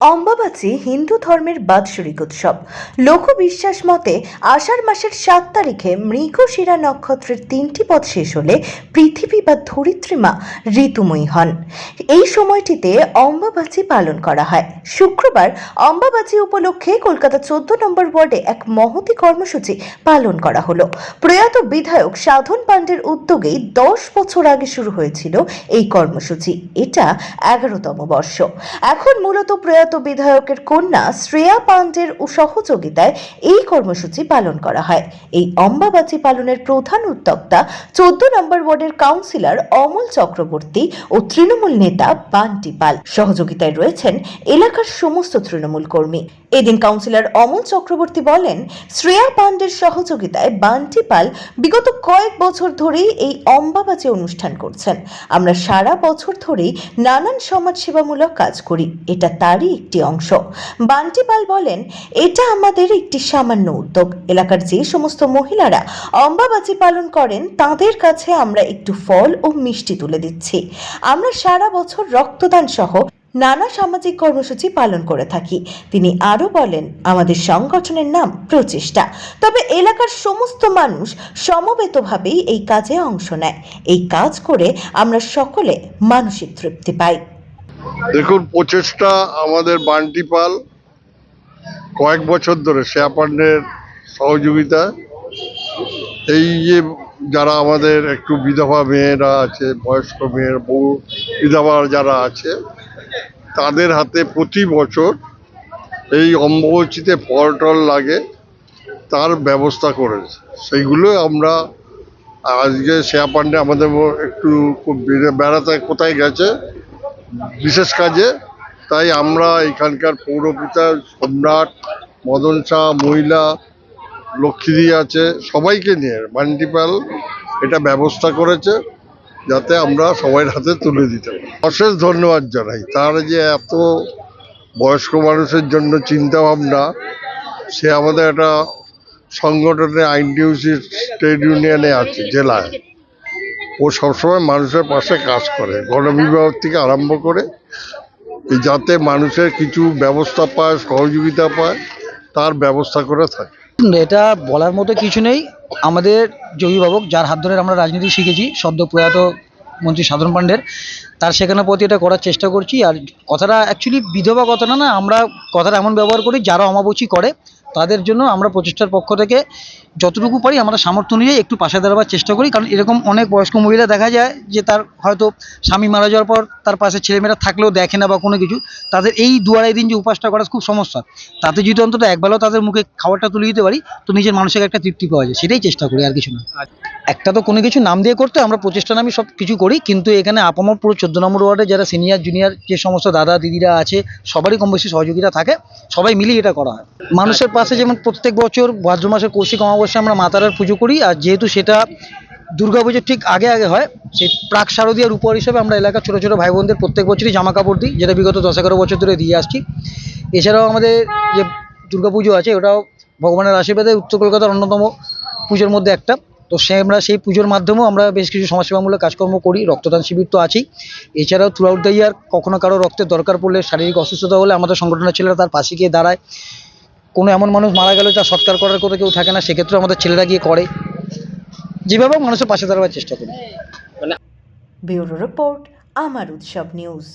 অম্বাবাচী হিন্দু ধর্মের বাৎসরিক উৎসব। লোকবিশ্বাস মতে, আষাঢ় মাসের সাত তারিখে মৃগশিরা নক্ষত্রের তিনটি পদ শেষ হলে পৃথিবী বা ধরিত্রীমা ঋতুময়ী হন। এই সময়টিতে অম্বাবাচী পালন করা হয়। শুক্রবার অম্বাবাচী উপলক্ষে কলকাতা চোদ্দ নম্বর ওয়ার্ডে এক মহতি কর্মসূচি পালন করা হলো। প্রয়াত বিধায়ক সাধন পাণ্ডের উদ্যোগেই দশ বছর আগে শুরু হয়েছিল এই কর্মসূচি। এটা এগারোতম বর্ষ। এখন মূলত প্রয়াত বিধায়কের কন্যা শ্রেয়া পাণ্ডের সহযোগিতায় এই কর্মসূচি পালন করা হয়। এই অম্বাবাচী পালনের প্রধান উদ্যোক্তা চোদ্দ নম্বর ওয়ার্ডের কাউন্সিলর অমল চক্রবর্তী ও তৃণমূল নেতা বান্টি পাল। সহযোগিতায় রয়েছেন এলাকার সমস্ত তৃণমূল কর্মী। এদিন কাউন্সিলর অমল চক্রবর্তী বলেন, শ্রেয়া পান্ডের সহযোগিতায় বান্টি পাল বিগত কয়েক বছর ধরেই এই অম্বাবাচী অনুষ্ঠান করছেন। আমরা সারা বছর ধরেই নানান সমাজসেবামূলক কাজ করি। এটা তারই একটি অংশ। বান্টি পাল বলেন, এটা আমাদের একটি সামান্য উদ্যোগ। এলাকার যে সমস্ত মহিলারা অম্বাবাচী পালন করেন, তাদের কাছে আমরা একটু ফল ও মিষ্টি তুলে দিচ্ছি। আমরা সারা বছর রক্তদান সহ নানা সামাজিক কর্মসূচি পালন করে থাকি। তিনি আরও বলেন, আমাদের সংগঠনের নাম প্রচেষ্টা। তবে এলাকার সমস্ত মানুষ সমবেতভাবেই এই কাজে অংশ নেয়। এই কাজ করে আমরা সকলে মানসিক তৃপ্তি পাই। দেখুন, প্রচেষ্টা আমাদের বান্টি পাল কয়েক বছর ধরে শেয়া পান্ডের সহযোগিতা। এই যে যারা আমাদের একটু বিধবা মেয়েরা আছে, বয়স্ক মেয়ের বউ বিধবা যারা আছে, তাদের হাতে প্রতি বছর এই অম্বুবাচিতে ফল লাগে, তার ব্যবস্থা করেছে। সেইগুলো আমরা আজকে শেয়া পান্ডে আমাদের একটু বেড়াতে কোথায় গেছে বিশেষ কাজে, তাই আমরা এখানকার পৌরপিতা সম্রাট মদন শাহ, মহিলা, লক্ষ্মীদি আছে, সবাইকে নিয়ে মান্টিপাল এটা ব্যবস্থা করেছে যাতে আমরা সবাই হাতে তুলে দিতে পারি। অশেষ ধন্যবাদ জানাই। তার যে এত বয়স্ক মানুষের জন্য চিন্তা ভাবনা সে আমাদের একটা সংগঠনে আইনটিউসি ট্রেড ইউনিয়নে আছে, জেলায়। ও সবসময় মানুষের পাশে কাজ করে। গণবিবাহ থেকে আরম্ভ করে যাতে মানুষের কিছু ব্যবস্থা পায়, সহযোগিতা পায়, তার ব্যবস্থা করে থাকে। এটা বলার মতো কিছু নেই। আমাদের অভিভাবক, যার হাত ধরে আমরা রাজনীতি শিখেছি, সদ্য প্রয়াত মন্ত্রী সাধন পাণ্ডের, তার সেখানে প্রতি এটা করার চেষ্টা করছি। আর কথাটা অ্যাকচুয়ালি বিধবা কথাটা না আমরা কথাটা এমন ব্যবহার করি, যারা অমাবচি করে তাদের জন্য আমরা প্রচেষ্টার পক্ষ থেকে যতটুকু পারি আমরা সামর্থ্য অনুযায়ী একটু পাশে দাঁড়াবার চেষ্টা করি। কারণ এরকম অনেক বয়স্ক মহিলা দেখা যায় যে তার হয়তো স্বামী মারা যাওয়ার পর তার পাশে ছেলেমেয়েরা থাকলেও দেখে না বা কোনো কিছু। তাদের এই দু আড়াই দিন যে উপাসটা করা খুব সমস্যা। তাতে যদি অন্তত একবেলাও তাদের মুখে খাবারটা তুলে দিতে পারি, তো নিজের মানুষের একটা তৃপ্তি পাওয়া যায়। সেটাই চেষ্টা করি, আর কিছু না। একটা তো কোনো কিছু নাম দিয়ে করতে আমরা প্রচেষ্টা নামে সব কিছু করি, কিন্তু এখানে আপামর পুরো চোদ্দ নম্বর ওয়ার্ডে যারা সিনিয়র জুনিয়র যে সমস্ত দাদা দিদিরা আছে, সবারই কম বেশি সহযোগিতা থাকে, সবাই মিলিয়ে এটা করা হয়। মানুষের পাশে যেমন প্রত্যেক বছর ভাদ্র মাসের কৌশিক অমাবস্যা আমরা মাতারার পুজো করি, আর যেহেতু সেটা দুর্গাপুজোর ঠিক আগে আগে হয়, সেই প্রাক শারদীয়ার উপহার হিসেবে আমরা এলাকার ছোটো ছোটো ভাই বোনদের প্রত্যেক বছরই জামা কাপড় দিই, যেটা বিগত দশ এগারো বছর ধরে দিয়ে আসছি। এছাড়াও আমাদের যে দুর্গাপুজো আছে, ওটাও ভগবানের আশীর্বাদে উত্তর কলকাতার অন্যতম পুজোর মধ্যে একটা। তো সে আমরা সেই পুজোর মাধ্যমেও আমরা বেশ কিছু সমাজসেবামূলক কাজকর্ম করি, রক্তদান শিবির তো আছেই। এছাড়াও থ্রু আউট দ্য ইয়ার কখনো কারও রক্তের দরকার পড়লে, শারীরিক অসুস্থতা হলে আমাদের সংগঠনের ছেলেরা তার পাশে গিয়ে দাঁড়ায়। কোনো এমন মানুষ মারা গেলে তার সৎকার করার কথা কেউ থাকে না সেক্ষেত্রেও আমাদের ছেলেরা গিয়ে করে। যেভাবে মানুষের পাশে দাঁড়াবার চেষ্টা করি। রিপোর্ট, আমার উৎসব নিউজ।